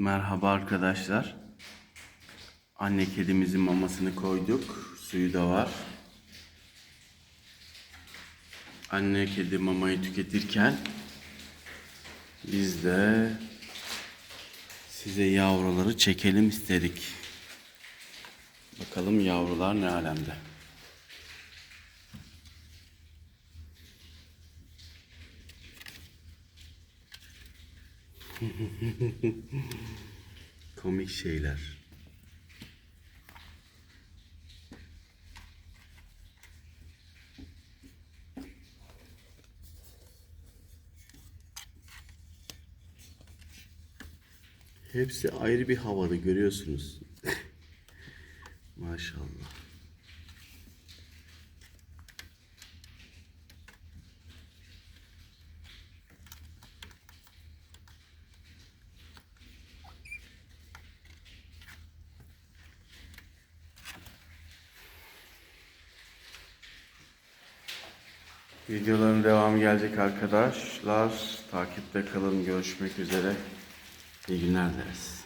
Merhaba arkadaşlar. Anne kedimizin mamasını koyduk. Suyu da var. Anne kedi mamayı tüketirken biz de size yavruları çekelim istedik. Bakalım yavrular ne alemde. Komik şeyler. Hepsi ayrı bir havada görüyorsunuz. Maşallah. Videoların devamı gelecek arkadaşlar. Takipte kalın. Görüşmek üzere. İyi günler dileriz.